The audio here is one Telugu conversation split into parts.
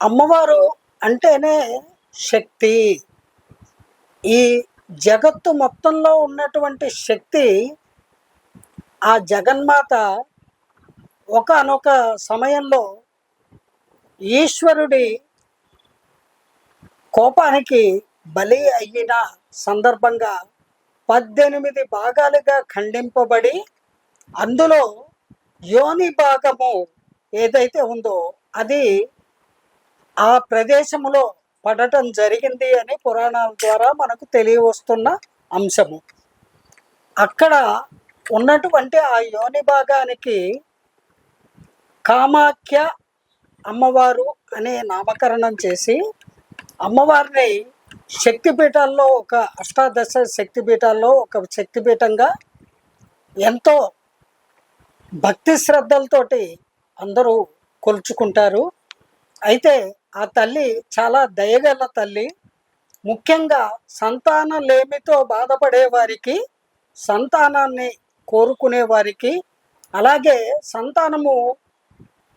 అమ్మవారు అంటేనే శక్తి. ఈ జగత్తు మొత్తంలో ఉన్నటువంటి శక్తి ఆ జగన్మాత ఒకనొక సమయంలో ఈశ్వరుడి కోపానికి బలి అయిన సందర్భంగా పద్దెనిమిది భాగాలుగా ఖండింపబడి అందులో యోని భాగము ఏదైతే ఉందో అది ఆ ప్రదేశంలో పడటం జరిగింది అని పురాణాల ద్వారా మనకు తెలియవస్తున్న అంశము. అక్కడ ఉన్నటువంటి ఆ యోని భాగానికి కామాఖ్య అమ్మవారు అనే నామకరణం చేసి అమ్మవారిని శక్తిపీఠాల్లో ఒక అష్టాదశ శక్తిపీఠాల్లో ఒక శక్తిపీఠంగా ఎంతో భక్తి శ్రద్ధలతోటి అందరూ కొలుచుకుంటారు. అయితే ఆ తల్లి చాలా దయగల తల్లి. ముఖ్యంగా సంతానం లేమితో బాధపడే వారికి సంతానాన్ని కోరుకునే వారికి అలాగే సంతానము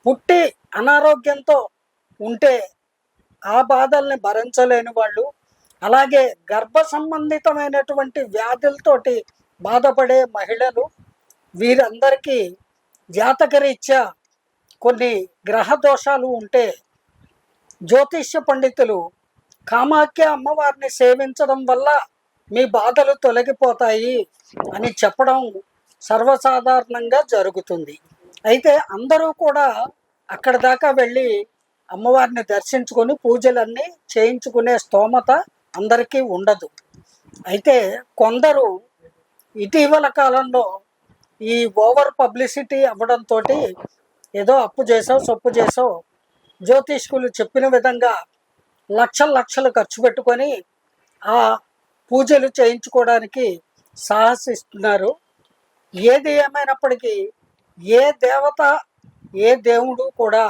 పుట్టి అనారోగ్యంతో ఉంటే ఆ బాధల్ని భరించలేని వాళ్ళు అలాగే గర్భ సంబంధితమైనటువంటి వ్యాధులతోటి బాధపడే మహిళలు వీరందరికీ జాతకరీత్యా కొన్ని గ్రహ దోషాలు ఉంటే జ్యోతిష్య పండితులు కామాఖ్య అమ్మవారిని సేవించడం వల్ల మీ బాధలు తొలగిపోతాయి అని చెప్పడం సర్వసాధారణంగా జరుగుతుంది. అయితే అందరూ కూడా అక్కడ దాకా వెళ్ళి అమ్మవారిని దర్శించుకొని పూజలన్నీ చేయించుకునే స్తోమత అందరికీ ఉండదు. అయితే కొందరు ఇటీవల కాలంలో ఈ ఓవర్ పబ్లిసిటీ అవ్వడంతో ఏదో అప్పు చేసావు సొప్పు చేసావు జ్యోతిష్కులు చెప్పిన విధంగా లక్షల లక్షలు ఖర్చు పెట్టుకొని ఆ పూజలు చేయించుకోవడానికి సాహసిస్తున్నారు. ఏది ఏమైనప్పటికీ ఏ దేవత ఏ దేవుడు కూడా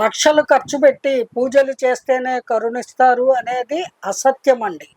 లక్షలు ఖర్చు పెట్టి పూజలు చేస్తేనే కరుణిస్తారు అనేది అసత్యం అండి